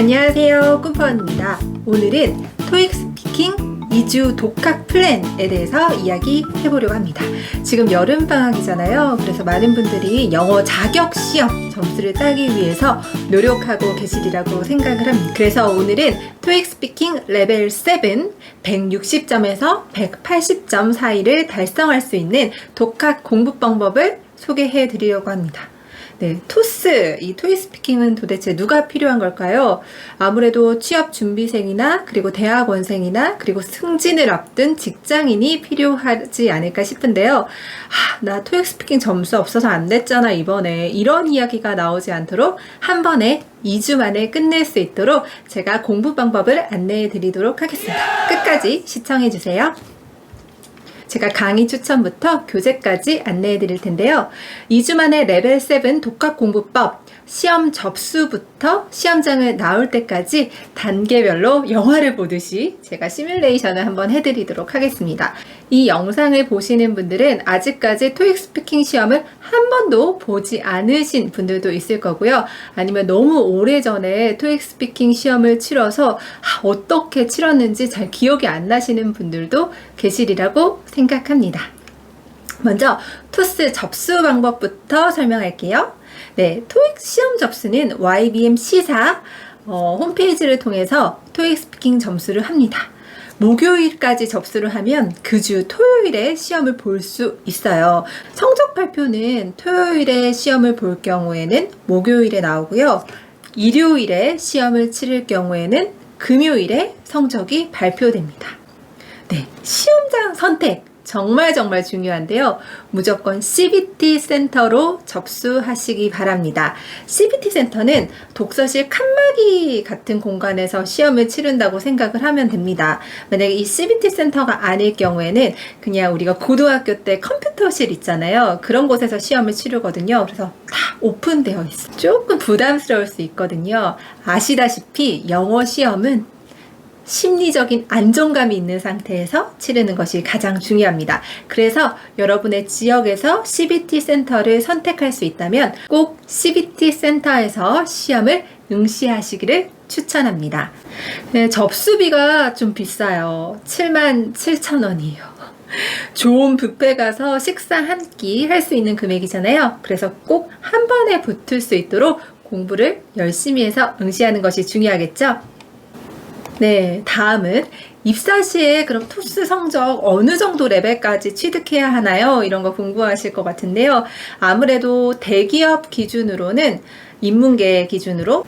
안녕하세요. 꿈퍼입니다. 오늘은 토익 스피킹 2주 독학 플랜에 대해서 이야기 해보려고 합니다. 지금 여름 방학이잖아요. 그래서 많은 분들이 영어 자격 시험 점수를 따기 위해서 노력하고 계시리라고 생각을 합니다. 그래서 오늘은 토익 스피킹 레벨 7 160점에서 180점 사이를 달성할 수 있는 독학 공부 방법을 소개해 드리려고 합니다. 네, 토스, 이 토익 스피킹은 도대체 누가 필요한 걸까요? 아무래도 취업 준비생이나 그리고 대학원생이나 그리고 승진을 앞둔 직장인이 필요하지 않을까 싶은데요. 하, 나 토익 스피킹 점수 없어서 안 됐잖아, 이번에. 이런 이야기가 나오지 않도록 한 번에 2주 만에 끝낼 수 있도록 제가 공부 방법을 안내해 드리도록 하겠습니다. 끝까지 시청해 주세요. 제가 강의 추천부터 교재까지 안내해 드릴 텐데요. 2주 만에 레벨 7 독학 공부법 시험 접수부터 시험장을 나올 때까지 단계별로 영화를 보듯이 제가 시뮬레이션을 한번 해드리도록 하겠습니다. 이 영상을 보시는 분들은 아직까지 토익 스피킹 시험을 한 번도 보지 않으신 분들도 있을 거고요. 아니면 너무 오래전에 토익 스피킹 시험을 치러서 아, 어떻게 치렀는지 잘 기억이 안 나시는 분들도 계시리라고 생각합니다. 먼저 토스 접수 방법부터 설명할게요. 네, 토익 시험 접수는 YBM 시사 어, 홈페이지를 통해서 토익 스피킹 점수를 합니다. 목요일까지 접수를 하면 그 주 토요일에 시험을 볼 수 있어요. 성적 발표는 토요일에 시험을 볼 경우에는 목요일에 나오고요. 일요일에 시험을 치를 경우에는 금요일에 성적이 발표됩니다. 네, 시험장 선택. 정말 정말 중요한데요. 무조건 CBT 센터로 접수하시기 바랍니다. CBT 센터는 독서실 칸막이 같은 공간에서 시험을 치른다고 생각을 하면 됩니다. 만약에 이 CBT 센터가 아닐 경우에는 그냥 우리가 고등학교 때 컴퓨터실 있잖아요. 그런 곳에서 시험을 치르거든요. 그래서 다 오픈되어 있어요. 조금 부담스러울 수 있거든요. 아시다시피 영어 시험은 심리적인 안정감이 있는 상태에서 치르는 것이 가장 중요합니다. 그래서 여러분의 지역에서 CBT 센터를 선택할 수 있다면 꼭 CBT 센터에서 시험을 응시하시기를 추천합니다. 네, 접수비가 좀 비싸요. 7만 7천 원이에요. 좋은 뷔페 가서 식사 한 끼 할 수 있는 금액이잖아요. 그래서 꼭 한 번에 붙을 수 있도록 공부를 열심히 해서 응시하는 것이 중요하겠죠? 네, 다음은 입사 시에 그럼 토스 성적 어느 정도 레벨까지 취득해야 하나요? 이런 거 궁금하실 것 같은데요. 아무래도 대기업 기준으로는 인문계 기준으로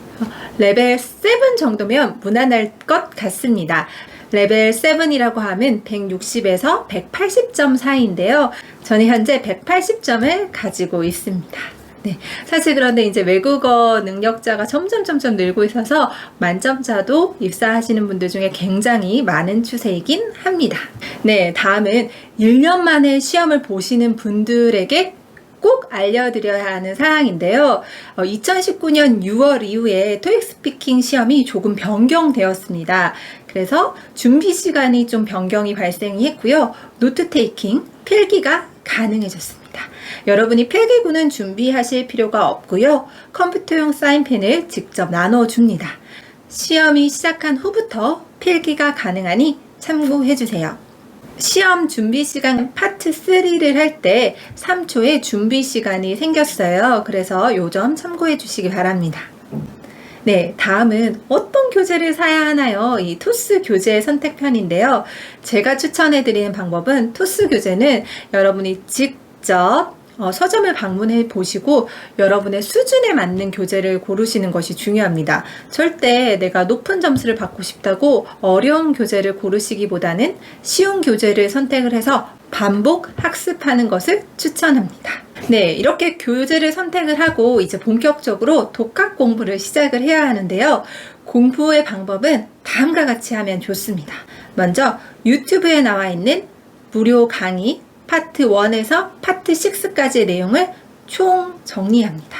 레벨 7 정도면 무난할 것 같습니다. 레벨 7이라고 하면 160에서 180점 사이인데요. 저는 현재 180점을 가지고 있습니다. 네. 사실 그런데 이제 외국어 능력자가 점점 점점 늘고 있어서 만점자도 입사하시는 분들 중에 굉장히 많은 추세이긴 합니다. 네. 다음은 1년 만에 시험을 보시는 분들에게 꼭 알려드려야 하는 사항인데요. 어, 2019년 6월 이후에 토익 스피킹 시험이 조금 변경되었습니다. 그래서 준비 시간이 좀 변경이 발생이 했고요. 노트 테이킹, 필기가 가능해졌습니다. 여러분이 필기구는 준비하실 필요가 없고요. 컴퓨터용 사인펜을 직접 나눠줍니다. 시험이 시작한 후부터 필기가 가능하니 참고해주세요. 시험 준비 시간 파트 3를 할 때 3초의 준비 시간이 생겼어요. 그래서 요 점 참고해 주시기 바랍니다. 네, 다음은 어떤 교재를 사야 하나요? 이 토스 교재 선택편인데요. 제가 추천해 드리는 방법은 토스 교재는 여러분이 직 접 어, 서점을 방문해 보시고 여러분의 수준에 맞는 교재를 고르시는 것이 중요합니다. 절대 내가 높은 점수를 받고 싶다고 어려운 교재를 고르시기보다는 쉬운 교재를 선택을 해서 반복 학습하는 것을 추천합니다. 네, 이렇게 교재를 선택을 하고 이제 본격적으로 독학 공부를 시작을 해야 하는데요. 공부의 방법은 다음과 같이 하면 좋습니다. 먼저 유튜브에 나와 있는 무료 강의 파트 1에서 파트 6까지의 내용을 총 정리합니다.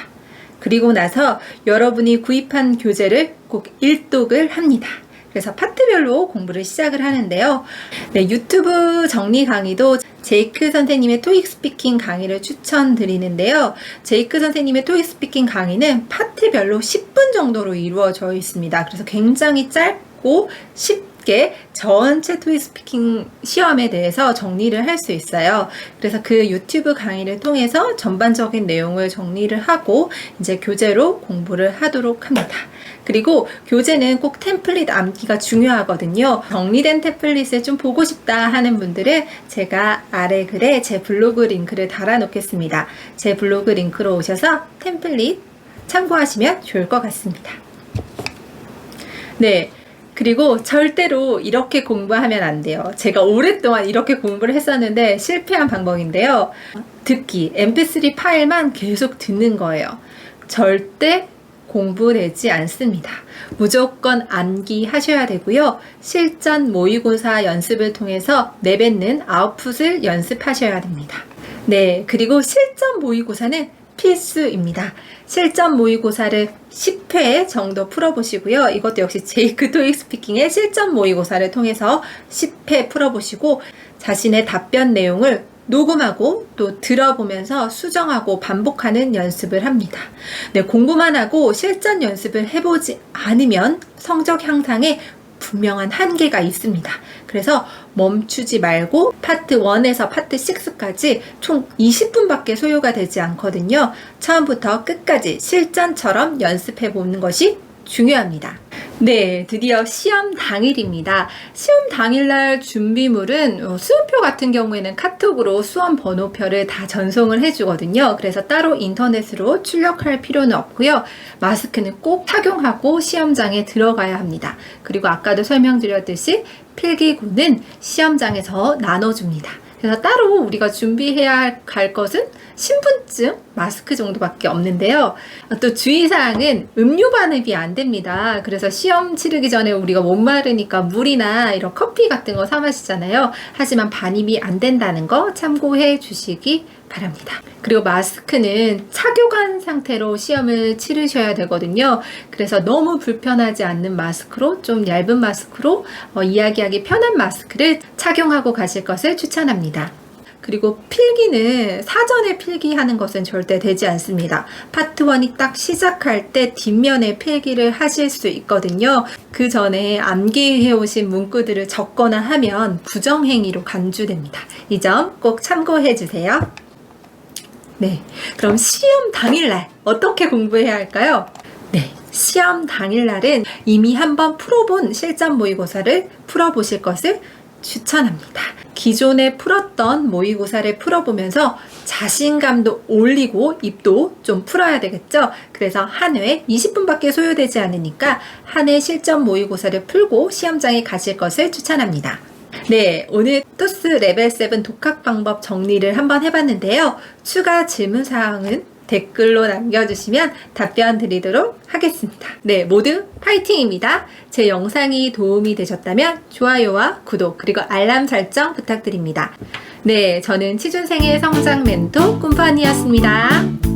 그리고 나서 여러분이 구입한 교재를 꼭 일독을 합니다. 그래서 파트별로 공부를 시작을 하는데요. 네, 유튜브 정리 강의도 제이크 선생님의 토익 스피킹 강의를 추천드리는데요. 제이크 선생님의 토익 스피킹 강의는 파트별로 10분 정도로 이루어져 있습니다. 그래서 굉장히 짧고 쉽게 전체 토익 스피킹 시험에 대해서 정리를 할 수 있어요. 그래서 그 유튜브 강의를 통해서 전반적인 내용을 정리를 하고 이제 교재로 공부를 하도록 합니다. 그리고 교재는 꼭 템플릿 암기가 중요하거든요. 정리된 템플릿을 좀 보고 싶다 하는 분들은 제가 아래 글에 제 블로그 링크를 달아 놓겠습니다. 제 블로그 링크로 오셔서 템플릿 참고하시면 좋을 것 같습니다. 네. 그리고 절대로 이렇게 공부하면 안 돼요. 제가 오랫동안 이렇게 공부를 했었는데 실패한 방법인데요. 듣기, mp3 파일만 계속 듣는 거예요. 절대 공부되지 않습니다. 무조건 암기 하셔야 되고요. 실전 모의고사 연습을 통해서 내뱉는 아웃풋을 연습하셔야 됩니다. 네, 그리고 실전 모의고사는 필수입니다. 실전 모의고사를 10회 정도 풀어보시고요. 이것도 역시 제이크 토익 스피킹의 실전 모의고사를 통해서 10회 풀어보시고 자신의 답변 내용을 녹음하고 또 들어보면서 수정하고 반복하는 연습을 합니다. 네, 공부만 하고 실전 연습을 해보지 않으면 성적 향상에 분명한 한계가 있습니다. 그래서 멈추지 말고 파트 1에서 파트 6까지 총 20분밖에 소요가 되지 않거든요. 처음부터 끝까지 실전처럼 연습해 보는 것이 중요합니다. 네, 드디어 시험 당일입니다. 시험 당일날 준비물은 어, 수험표 같은 경우에는 카톡으로 수험 번호표를 다 전송을 해주거든요. 그래서 따로 인터넷으로 출력할 필요는 없고요. 마스크는 꼭 착용하고 시험장에 들어가야 합니다. 그리고 아까도 설명드렸듯이 필기구는 시험장에서 나눠줍니다. 그래서 따로 우리가 준비해야 할 것은 신분증, 마스크 정도밖에 없는데요. 또 주의사항은 음료 반입이 안 됩니다. 그래서 시험 치르기 전에 우리가 못 마르니까 물이나 이런 커피 같은 거 사 마시잖아요. 하지만 반입이 안 된다는 거 참고해 주시기 바랍니다. 그리고 마스크는 착용한 상태로 시험을 치르셔야 되거든요. 그래서 너무 불편하지 않는 마스크로 좀 얇은 마스크로 어, 이야기하기 편한 마스크를 착용하고 가실 것을 추천합니다. 그리고 필기는 사전에 필기하는 것은 절대 되지 않습니다. 파트 1이 딱 시작할 때 뒷면에 필기를 하실 수 있거든요. 그 전에 암기해 오신 문구들을 적거나 하면 부정행위로 간주됩니다. 이 점 꼭 참고해 주세요. 네. 그럼 시험 당일날 어떻게 공부해야 할까요? 네. 시험 당일날은 이미 한번 풀어본 실전 모의고사를 풀어보실 것을 추천합니다. 기존에 풀었던 모의고사를 풀어보면서 자신감도 올리고 입도 좀 풀어야 되겠죠? 그래서 한 회 20분밖에 소요되지 않으니까 한 회 실전 모의고사를 풀고 시험장에 가실 것을 추천합니다. 네, 오늘 토스 레벨 7 독학 방법 정리를 한번 해봤는데요. 추가 질문 사항은 댓글로 남겨주시면 답변 드리도록 하겠습니다. 네, 모두 파이팅입니다. 제 영상이 도움이 되셨다면 좋아요와 구독 그리고 알람 설정 부탁드립니다. 네, 저는 취준생의 성장 멘토 꿈판이었습니다.